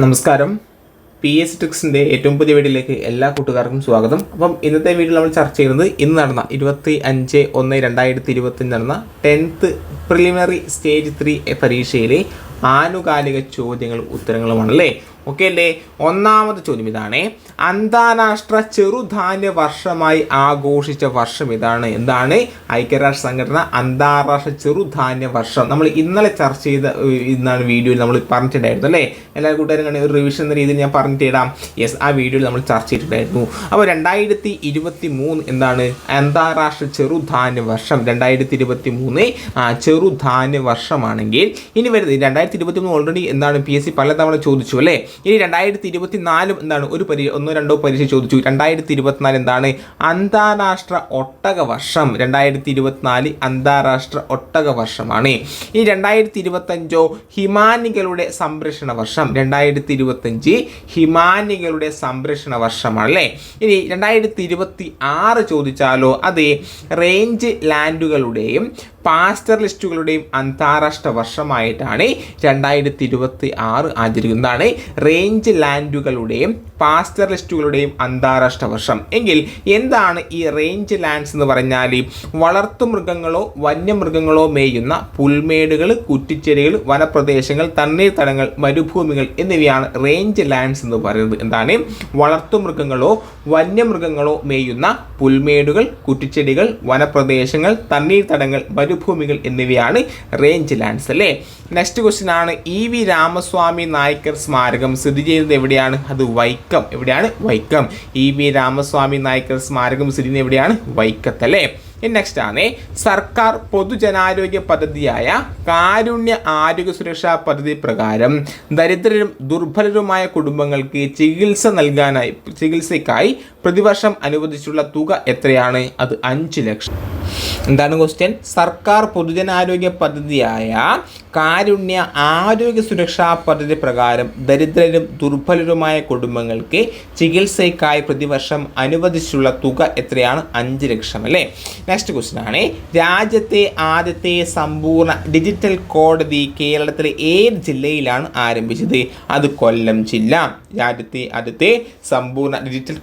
നമസ്കാരം. P S ടിക്സിന്റെ ഏറ്റവും പുതിയ വീഡിയോയിലേക്ക് എല്ലാ കൂട്ടുകാർക്കും സ്വാഗതം. അപ്പം ഇന്നത്തെ വീഡിയോ നമ്മൾ ചർച്ച ചെയ്യുന്നത് ഇന്ന് നടന്ന ഇരുപത്തി അഞ്ച് ഒന്ന് രണ്ടായിരത്തി ഇരുപത്തി നടന്ന ടെൻത്ത് പ്രിലിമിനറി സ്റ്റേജ് ത്രീ പരീക്ഷയിലെ ആനുകാലിക ചോദ്യങ്ങളും ഉത്തരങ്ങളുമാണ് അല്ലേ ഓക്കെ അല്ലേ? ഒന്നാമത്തെ ചോദ്യം ഇതാണ്. അന്താരാഷ്ട്ര ചെറുധാന്യ വർഷമായി ആഘോഷിച്ച വർഷം ഇതാണ്. എന്താണ്? ഐക്യരാഷ്ട്ര സംഘടന അന്താരാഷ്ട്ര ചെറുധാന്യ വർഷം. നമ്മൾ ഇന്നലെ ചർച്ച ചെയ്ത ഇന്നാണ് വീഡിയോയിൽ നമ്മൾ പറഞ്ഞിട്ടുണ്ടായിരുന്നു അല്ലേ? എല്ലാ കൂട്ടുകാരും ഒരു റിവിഷൻ എന്ന രീതിയിൽ ഞാൻ പറഞ്ഞിട്ടിടാം യെസ് ആ വീഡിയോയിൽ നമ്മൾ ചർച്ച ചെയ്തിട്ടുണ്ടായിരുന്നു. അപ്പോൾ രണ്ടായിരത്തി ഇരുപത്തി മൂന്ന് എന്താണ്? അന്താരാഷ്ട്ര ചെറുധാന്യ വർഷം. രണ്ടായിരത്തി ഇരുപത്തി മൂന്ന് ചെറുധാന്യ വർഷമാണെങ്കിൽ ഇനി വരുന്നത് രണ്ടായിരത്തി ഇരുപത്തി മൂന്ന് ഓൾറെഡി എന്താണ് പി എസ് സി പലതവണ ചോദിച്ചു അല്ലേ? ഇനി രണ്ടായിരത്തി ഇരുപത്തി നാലും എന്താണ് ഒരു പരീക്ഷ ഒന്നോ രണ്ടോ പരീക്ഷ ചോദിച്ചു. രണ്ടായിരത്തി ഇരുപത്തിനാല് എന്താണ്? അന്താരാഷ്ട്ര ഒട്ടക വർഷം. രണ്ടായിരത്തി ഇരുപത്തിനാല് അന്താരാഷ്ട്ര ഒട്ടക വർഷമാണ്. ഈ രണ്ടായിരത്തി ഇരുപത്തഞ്ചോ ഹിമാനികളുടെ സംരക്ഷണ വർഷം. രണ്ടായിരത്തി ഇരുപത്തഞ്ച് ഹിമാനികളുടെ സംരക്ഷണ വർഷമാണ് അല്ലേ? ഇനി രണ്ടായിരത്തി ഇരുപത്തി ആറ് ചോദിച്ചാലോ അത് റേഞ്ച് ലാൻഡുകളുടെയും പാസ്റ്റർ ലിസ്റ്റുകളുടെയും അന്താരാഷ്ട്ര വർഷമായിട്ടാണ് രണ്ടായിരത്തി ഇരുപത്തി ആറ് ആചരിക്കുന്നതാണ് റേഞ്ച് ലാൻഡുകളുടെയും പാസ്റ്റർ ലിസ്റ്റുകളുടെയും അന്താരാഷ്ട്ര വർഷം. എങ്കിൽ എന്താണ് ഈ റേഞ്ച് ലാൻഡ്സ് എന്ന് പറഞ്ഞാൽ വളർത്തുമൃഗങ്ങളോ വന്യമൃഗങ്ങളോ മേയുന്ന പുൽമേടുകൾ കുറ്റിച്ചെടികൾ വനപ്രദേശങ്ങൾ തണ്ണീർത്തടങ്ങൾ മരുഭൂമികൾ എന്നിവയാണ് റേഞ്ച് ലാൻഡ്സ് എന്ന് പറയുന്നത്. എന്താണ്? വളർത്തുമൃഗങ്ങളോ വന്യമൃഗങ്ങളോ മേയുന്ന പുൽമേടുകൾ കുറ്റിച്ചെടികൾ വനപ്രദേശങ്ങൾ തണ്ണീർത്തടങ്ങൾ മരുഭൂമികൾ എന്നിവയാണ് റേഞ്ച് ലാൻഡ്സ് അല്ലേ? നെക്സ്റ്റ് ക്വസ്റ്റ്യൻ ആണ് ഇ വി രാമസ്വാമി നായ്ക്കർ സ്മാരകം. സ്ഥിതി ചെയ്യുന്നത് എവിടെയാണ്? അത് വൈക്കം. എവിടെയാണ്? വൈക്കം. ഇ വി രാമസ്വാമി നായ്ക്കർ സ്മാരകം സ്ഥിതി ചെയ്യുന്നത് എവിടെയാണ്? വൈക്കത്ത് അല്ലേ? നെക്സ്റ്റ് ആണ്. സർക്കാർ പൊതുജനാരോഗ്യ പദ്ധതിയായ കാരുണ്യ ആരോഗ്യ സുരക്ഷാ പദ്ധതി പ്രകാരം ദരിദ്രരും ദുർബലരുമായ കുടുംബങ്ങൾക്ക് ചികിത്സ നൽകാനായി ചികിത്സയ്ക്കായി പ്രതിവർഷം അനുവദിച്ചുള്ള തുക എത്രയാണ്? അത് അഞ്ച് ലക്ഷം. എന്താണ് ക്വസ്റ്റ്യൻ സർക്കാർ പൊതുജനാരോഗ്യ പദ്ധതിയായ കാരുണ്യ ആരോഗ്യ സുരക്ഷാ പദ്ധതി പ്രകാരം ദരിദ്രരും ദുർബലരുമായ കുടുംബങ്ങൾക്ക് ചികിത്സയ്ക്കായി പ്രതിവർഷം അനുവദിച്ചുള്ള തുക എത്രയാണ്? അഞ്ച് ലക്ഷം അല്ലേ? നെക്സ്റ്റ് ക്വസ്റ്റ്യൻ ആണ്. രാജ്യത്തെ ആദ്യത്തെ സമ്പൂർണ ഡിജിറ്റൽ കോടതി കേരളത്തിലെ ഏത് ജില്ലയിലാണ് ആരംഭിച്ചത്? അത് കൊല്ലം ജില്ല. രാജ്യത്തെ ആദ്യത്തെ സമ്പൂർണ ഡിജിറ്റൽ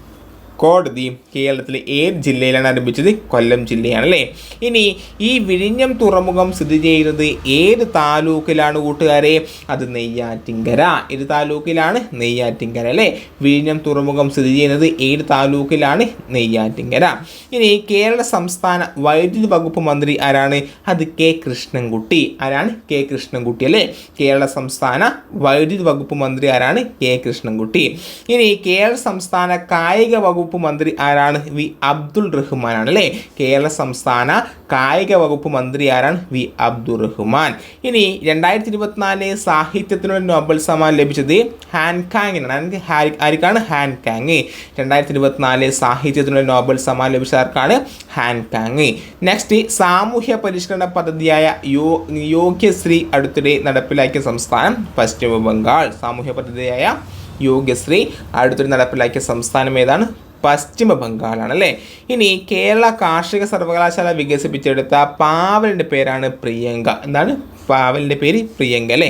കോടതി കേരളത്തിലെ ഏത് ജില്ലയിലാണ് ആരംഭിച്ചത്? കൊല്ലം ജില്ലയാണ് അല്ലേ ഇനി ഈ വിഴിഞ്ഞം തുറമുഖം സ്ഥിതി ചെയ്യുന്നത് ഏത് താലൂക്കിലാണ് കൂട്ടുകാരെ? അത് നെയ്യാറ്റിങ്കര ഏത് താലൂക്കിലാണ്? നെയ്യാറ്റിങ്കര അല്ലേ? വിഴിഞ്ഞം തുറമുഖം സ്ഥിതി ചെയ്യുന്നത് ഏത് താലൂക്കിലാണ്? നെയ്യാറ്റിങ്കര ഇനി കേരള സംസ്ഥാന വൈദ്യുതി വകുപ്പ് മന്ത്രി ആരാണ്? അത് കെ കൃഷ്ണൻകുട്ടി. ആരാണ്? കെ കൃഷ്ണൻകുട്ടി അല്ലേ? കേരള സംസ്ഥാന വൈദ്യുതി വകുപ്പ് മന്ത്രി ആരാണ്? കെ കൃഷ്ണൻകുട്ടി. ഇനി കേരള സംസ്ഥാന കായിക വകുപ്പ് മന്ത്രി ആരാണ്? വി അബ്ദുൾ റഹ്മാൻ ആണ് അല്ലേ? കേരള സംസ്ഥാന കായിക വകുപ്പ് മന്ത്രി ആരാണ്? വി അബ്ദുൾ റഹ്മാൻ. ഇനി രണ്ടായിരത്തി ഇരുപത്തിനാല് സാഹിത്യത്തിനുള്ള നോബൽ സമ്മാനം ലഭിച്ചത് ഹാൻകാങ്ങിനാണ് ആർക്കാണ്? ഹാൻകാങ് രണ്ടായിരത്തി ഇരുപത്തിനാല് സാഹിത്യത്തിനുള്ള നോബൽ സമ്മാനം ലഭിച്ച ആർക്കാണ്? ഹാൻകാങ് നെക്സ്റ്റ് സാമൂഹ്യ പരിഷ്കരണ പദ്ധതിയായ യോ യോഗ്യശ്രീ അടുത്തിടെ നടപ്പിലാക്കിയ സംസ്ഥാനം പശ്ചിമ ബംഗാൾ സാമൂഹ്യ പദ്ധതിയായ യോഗ്യശ്രീ അടുത്തിടെ നടപ്പിലാക്കിയ സംസ്ഥാനം ഏതാണ്? പശ്ചിമ ബംഗാളാണ് അല്ലേ ഇനി കേരള കാർഷിക സർവകലാശാല വികസിപ്പിച്ചെടുത്ത പാവലിന്റെ പേരാണ് പ്രിയങ്ക. എന്താണ്? പാവലിന്റെ പേര് പ്രിയങ്ക അല്ലേ?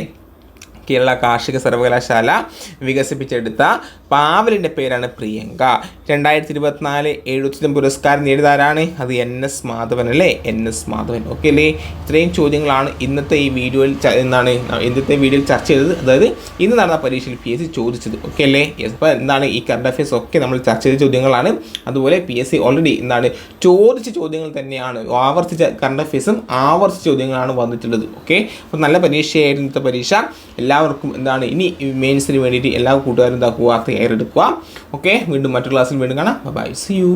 കേരള കാർഷിക സർവകലാശാല വികസിപ്പിച്ചെടുത്ത പാവലിന്റെ പേരാണ് പ്രിയങ്ക. രണ്ടായിരത്തി ഇരുപത്തിനാല് എഴുപത്തിനും പുരസ്കാരം നേടിയതാരാണ്? അത് എൻ എസ് മാധവൻ അല്ലേ? N S Madhavan. ഓക്കെ അല്ലേ? ഇത്രയും ചോദ്യങ്ങളാണ് ഇന്നത്തെ ഈ വീഡിയോയിൽ എന്താണ് ഇന്നത്തെ വീഡിയോയിൽ ചർച്ച ചെയ്തത്. അതായത് ഇന്ന് നടന്ന പരീക്ഷയിൽ പി എസ് സി ചോദിച്ചത്. ഓക്കെ അല്ലേ? യെസ് അപ്പോൾ എന്താണ് ഈ കറണ്ട് അഫയേഴ്സ് ഒക്കെ നമ്മൾ ചർച്ച ചെയ്ത ചോദ്യങ്ങളാണ്. അതുപോലെ പി എസ് സി ഓൾറെഡി എന്താണ് ചോദിച്ച ചോദ്യങ്ങൾ തന്നെയാണ് ആവർത്തിച്ച കറണ്ട് അഫയേഴ്സും ആവർത്തിച്ച ചോദ്യങ്ങളാണ് വന്നിട്ടുള്ളത്. ഓക്കെ അപ്പോൾ നല്ല പരീക്ഷയായിരുന്നു ഇന്നത്തെ പരീക്ഷ. എല്ലാവർക്കും എന്താണ് ഇനി മെയിൻസിന് വേണ്ടിയിട്ട് എല്ലാ കൂട്ടുകാരും എന്താക്കുക തയ്യാറെടുക്കുക ഓക്കെ വീണ്ടും മറ്റു ക്ലാസ്സിൽ വീണ്ടും കാണാം. By C U